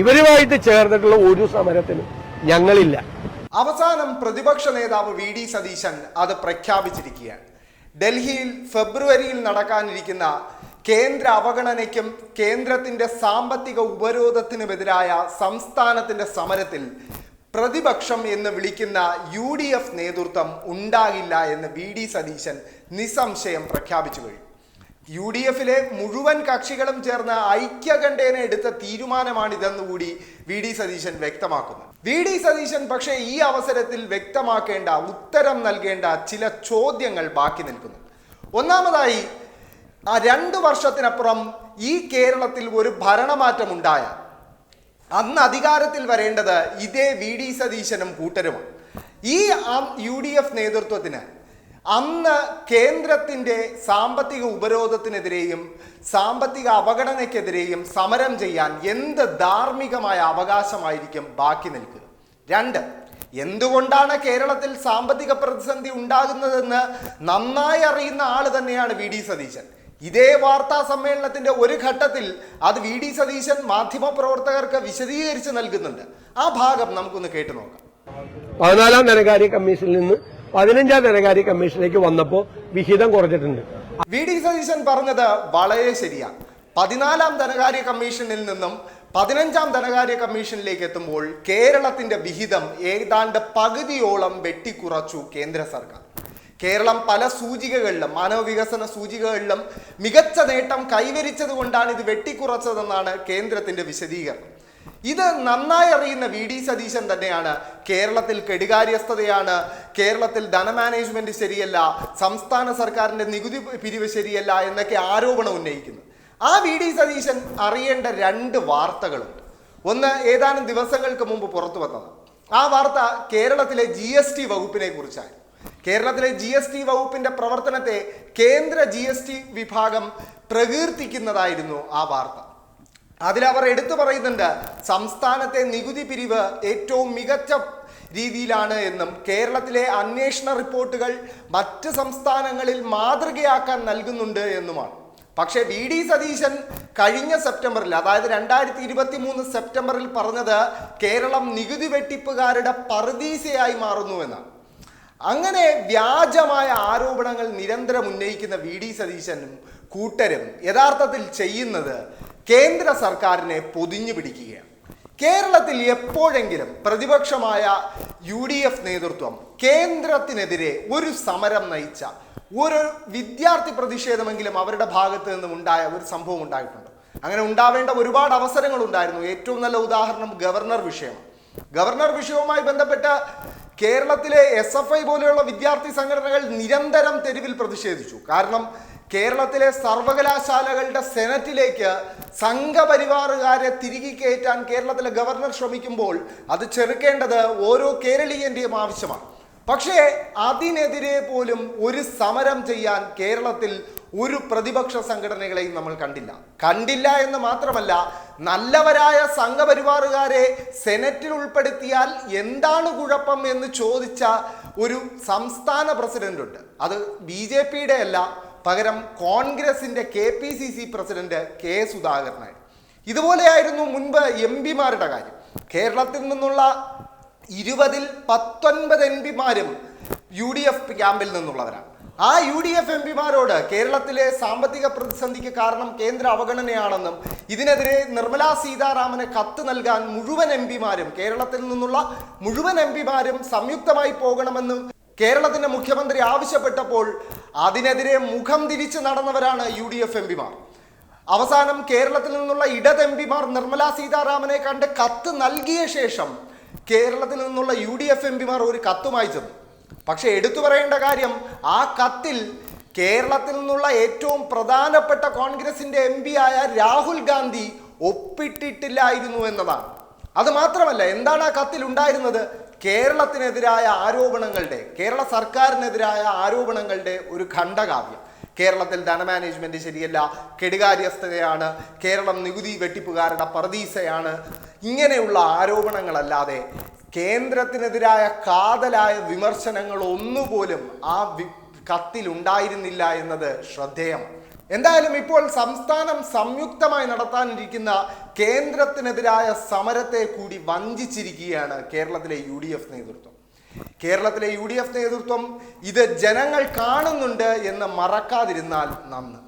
ഇവരുമായിട്ട് ചേർന്നിട്ടുള്ള ഒരു സമരത്തിനും ഞങ്ങളില്ല. അവസാനം പ്രതിപക്ഷ നേതാവ് വി ഡി സതീശൻ അത് പ്രഖ്യാപിച്ചിരിക്കുകയാണ്. ഡൽഹിയിൽ ഫെബ്രുവരിയിൽ നടക്കാനിരിക്കുന്ന കേന്ദ്ര അവഗണനയ്ക്കും കേന്ദ്രത്തിന്റെ സാമ്പത്തിക ഉപരോധത്തിനുമെതിരായ സംസ്ഥാനത്തിന്റെ സമരത്തിൽ പ്രതിപക്ഷം എന്ന് വിളിക്കുന്ന യു ഡി എഫ് നേതൃത്വം ഉണ്ടാകില്ല എന്ന് വി ഡി സതീശൻ നിസ്സംശയം പ്രഖ്യാപിച്ചു കഴിഞ്ഞു. യു ഡി എഫിലെ മുഴുവൻ കക്ഷികളും ചേർന്ന് ഐക്യകണ്ഠേന എടുത്ത തീരുമാനമാണിതെന്ന് കൂടി വി ഡി സതീശൻ വ്യക്തമാക്കുന്നു. വി ഡി സതീശൻ പക്ഷേ ഈ അവസരത്തിൽ വ്യക്തമാക്കേണ്ട ഉത്തരം നൽകേണ്ട ചില ചോദ്യങ്ങൾ ബാക്കി നിൽക്കുന്നു. ഒന്നാമതായി ആ രണ്ട് വർഷത്തിനപ്പുറം ഈ കേരളത്തിൽ ഒരു ഭരണമാറ്റം ഉണ്ടായ അന്ന് അധികാരത്തിൽ വരേണ്ടത് ഇതേ വി ഡി സതീശനും കൂട്ടരുമാണ്. ഈ യു ഡി എഫ് നേതൃത്വത്തിന് അന്ന് കേന്ദ്രത്തിന്റെ സാമ്പത്തിക ഉപരോധത്തിനെതിരെയും സാമ്പത്തിക അവഗണനയ്ക്കെതിരെയും സമരം ചെയ്യാൻ എന്ത് ധാർമ്മികമായ അവകാശമായിരിക്കും ബാക്കി നിൽക്കുക? രണ്ട് എന്തുകൊണ്ടാണ് കേരളത്തിൽ സാമ്പത്തിക പ്രതിസന്ധി ഉണ്ടാകുന്നതെന്ന് നന്നായി അറിയുന്ന ആൾ തന്നെയാണ് വി ഡി സതീശൻ. ഇതേ വാർത്താ സമ്മേളനത്തിന്റെ ഒരു ഘട്ടത്തിൽ അത് വി ഡി സതീശൻ മാധ്യമപ്രവർത്തകർക്ക് വിശദീകരിച്ച് നൽകുന്നുണ്ട്. ആ ഭാഗം നമുക്കൊന്ന് കേട്ടു നോക്കാം. പതിനാലാം ധനകാര്യ കമ്മീഷനിൽ നിന്ന് പതിനഞ്ചാം ധനകാര്യ കമ്മീഷനിലേക്ക് വന്നപ്പോൾ വിഹിതം കുറഞ്ഞിട്ടുണ്ട്. വി ഡി സതീശൻ പറഞ്ഞത് വളരെ ശരിയാണ് പതിനാലാം ധനകാര്യ കമ്മീഷനിൽ നിന്നും പതിനഞ്ചാം ധനകാര്യ കമ്മീഷനിലേക്ക് എത്തുമ്പോൾ കേരളത്തിന്റെ വിഹിതം ഏതാണ്ട് പകുതിയോളം വെട്ടിക്കുറച്ചു കേന്ദ്ര സർക്കാർ. കേരളം പല സൂചികകളിലും മാനവ വികസന സൂചികകളിലും മികച്ച നേട്ടം കൈവരിച്ചത് കൊണ്ടാണ് ഇത് വെട്ടിക്കുറച്ചതെന്നാണ് കേന്ദ്രത്തിന്റെ വിശദീകരണം. ഇത് നന്നായി അറിയുന്ന വി ഡി സതീശൻ തന്നെയാണ്. കേരളത്തിൽ കെടുകാര്യസ്ഥതയാണ്. കേരളത്തിൽ ധനമാനേജ്മെന്റ് ശരിയല്ല. സംസ്ഥാന സർക്കാരിന്റെ നികുതി പിരിവ് ശരിയല്ല എന്നൊക്കെ ആരോപണം ഉന്നയിക്കുന്നു. ആ വി ഡി സതീശൻ അറിയേണ്ട രണ്ട് വാർത്തകളുണ്ട്. ഒന്ന് ഏതാനും ദിവസങ്ങൾക്ക് മുമ്പ് പുറത്തു വന്നത്. ആ വാർത്ത കേരളത്തിലെ ജി എസ് ടി വകുപ്പിനെ കുറിച്ചായിരുന്നു. കേരളത്തിലെ ജി എസ് ടി വകുപ്പിന്റെ പ്രവർത്തനത്തെ കേന്ദ്ര ജി എസ് ടി വിഭാഗം പ്രകീർത്തിക്കുന്നതായിരുന്നു ആ വാർത്ത. അതിലവർ എടുത്തു പറയുന്നുണ്ട് സംസ്ഥാനത്തെ നികുതി പിരിവ് ഏറ്റവും മികച്ച രീതിയിലാണ് എന്നും കേരളത്തിലെ അന്വേഷണ റിപ്പോർട്ടുകൾ മറ്റ് സംസ്ഥാനങ്ങളിൽ മാതൃകയാക്കാൻ നൽകുന്നുണ്ട് എന്നുമാണ്. പക്ഷേ വി ഡി സതീശൻ കഴിഞ്ഞ സെപ്റ്റംബറിൽ അതായത് രണ്ടായിരത്തി ഇരുപത്തി മൂന്ന് സെപ്റ്റംബറിൽ പറഞ്ഞത് കേരളം നികുതി വെട്ടിപ്പുകാരുടെ പറുദീസയായി മാറുന്നുവെന്നാണ് അങ്ങനെ വ്യാജമായ ആരോപണങ്ങൾ നിരന്തരം ഉന്നയിക്കുന്ന വി ഡി സതീശനും കൂട്ടരും യഥാർത്ഥത്തിൽ ചെയ്യുന്നത് കേന്ദ്ര സർക്കാരിനെ പൊതിഞ്ഞു പിടിക്കുകയാണ്. കേരളത്തിൽ എപ്പോഴെങ്കിലും പ്രതിപക്ഷമായ യു ഡി എഫ് നേതൃത്വം കേന്ദ്രത്തിനെതിരെ ഒരു സമരം നയിച്ച ഒരു വിദ്യാർത്ഥി പ്രതിഷേധമെങ്കിലും അവരുടെ ഭാഗത്ത് നിന്നും ഉണ്ടായ ഒരു സംഭവം ഉണ്ടായിട്ടുണ്ട്. അങ്ങനെ ഉണ്ടാവേണ്ട ഒരുപാട് അവസരങ്ങൾ ഉണ്ടായിരുന്നു. ഏറ്റവും നല്ല ഉദാഹരണം ഗവർണർ വിഷയം. ഗവർണർ വിഷയവുമായി ബന്ധപ്പെട്ട കേരളത്തിലെ എസ് എഫ് ഐ പോലെയുള്ള വിദ്യാർത്ഥി സംഘടനകൾ നിരന്തരം തെരുവിൽ പ്രതിഷേധിച്ചു. കാരണം കേരളത്തിലെ സർവകലാശാലകളുടെ സെനറ്റിലേക്ക് സംഘപരിവാറുകാരെ തിരികെ കയറ്റാൻ കേരളത്തിലെ ഗവർണർ ശ്രമിക്കുമ്പോൾ അത് ചെറുക്കേണ്ടത് ഓരോ കേരളീയന്റെയും ആവശ്യമാണ്. പക്ഷേ അതിനെതിരെ പോലും ഒരു സമരം ചെയ്യാൻ കേരളത്തിൽ ഒരു പ്രതിപക്ഷ സംഘടനകളെയും നമ്മൾ കണ്ടില്ല. കണ്ടില്ല എന്ന് മാത്രമല്ല നല്ലവരായ സംഘപരിവാറുകാരെ സെനറ്റിൽ ഉൾപ്പെടുത്തിയാൽ എന്താണ് കുഴപ്പം എന്ന് ചോദിച്ച ഒരു സംസ്ഥാന പ്രസിഡന്റ് ഉണ്ട് അത് ബി ജെ പിയുടെ അല്ല പകരം കോൺഗ്രസിന്റെ K P C C president K സുധാകരനായി ഇതുപോലെയായിരുന്നു മുൻപ് എം പിമാരുടെ കാര്യം. കേരളത്തിൽ നിന്നുള്ള ഇരുപതിൽ പത്തൊൻപത് എം പിമാരും യു ഡി എഫ് ക്യാമ്പിൽ നിന്നുള്ളവരാണ്. ആ യു ഡി എഫ് എം പിമാരോട് കേരളത്തിലെ സാമ്പത്തിക പ്രതിസന്ധിക്ക് കാരണം കേന്ദ്ര അവഗണനയാണെന്നും ഇതിനെതിരെ നിർമ്മലാ സീതാരാമന് കത്ത് നൽകാൻ മുഴുവൻ എം പിമാരും കേരളത്തിൽ നിന്നുള്ള മുഴുവൻ എം പിമാരും സംയുക്തമായി പോകണമെന്നും കേരളത്തിന്റെ മുഖ്യമന്ത്രി ആവശ്യപ്പെട്ടപ്പോൾ അതിനെതിരെ മുഖം തിരിച്ച് നടന്നവരാണ് യു ഡി എഫ് എം പിമാർ. അവസാനം കേരളത്തിൽ നിന്നുള്ള ഇടത് എം പിമാർ നിർമ്മല സീതാരാമനെ കണ്ട് കത്ത് നൽകിയ ശേഷം കേരളത്തിൽ നിന്നുള്ള യു ഡി എഫ് എം പിമാർ ഒരു കത്തുമായി ചെന്നു. പക്ഷെ എടുത്തു പറയേണ്ട കാര്യം ആ കത്തിൽ കേരളത്തിൽ നിന്നുള്ള ഏറ്റവും പ്രധാനപ്പെട്ട കോൺഗ്രസിന്റെ എം പി ആയ രാഹുൽ ഗാന്ധി ഒപ്പിട്ടിട്ടില്ലായിരുന്നു എന്നതാണ്. അത് മാത്രമല്ല എന്താണ് ആ കത്തിൽ ഉണ്ടായിരുന്നത്? കേരളത്തിനെതിരായ ആരോപണങ്ങളുടെ കേരള സർക്കാരിനെതിരായ ആരോപണങ്ങളുടെ ഒരു ഖണ്ഡകാവ്യം. കേരളത്തിൽ ധനമാനേജ്മെന്റ് ശരിയല്ല കെടുകാര്യസ്ഥതയാണ് കേരളം നികുതി വെട്ടിപ്പുകാരുടെ പറദീസയാണ് ഇങ്ങനെയുള്ള ആരോപണങ്ങളല്ലാതെ കേന്ദ്രത്തിനെതിരായ കാതലായ വിമർശനങ്ങൾ ഒന്നുപോലും ആ ഉണ്ടായിരുന്നില്ല എന്നത് ശ്രദ്ധേയമാണ്. എന്തായാലും ഇപ്പോൾ സംസ്ഥാനം സംയുക്തമായി നടത്താനിരിക്കുന്ന കേന്ദ്രത്തിനെതിരായ സമരത്തെ കൂടി വഞ്ചിച്ചിരിക്കുകയാണ് കേരളത്തിലെ യു ഡി എഫ് നേതൃത്വം. കേരളത്തിലെ യു ഡി എഫ് നേതൃത്വം ഇത് ജനങ്ങൾ കാണുന്നുണ്ട് എന്ന് മറക്കാതിരുന്നാൽ നന്ന്.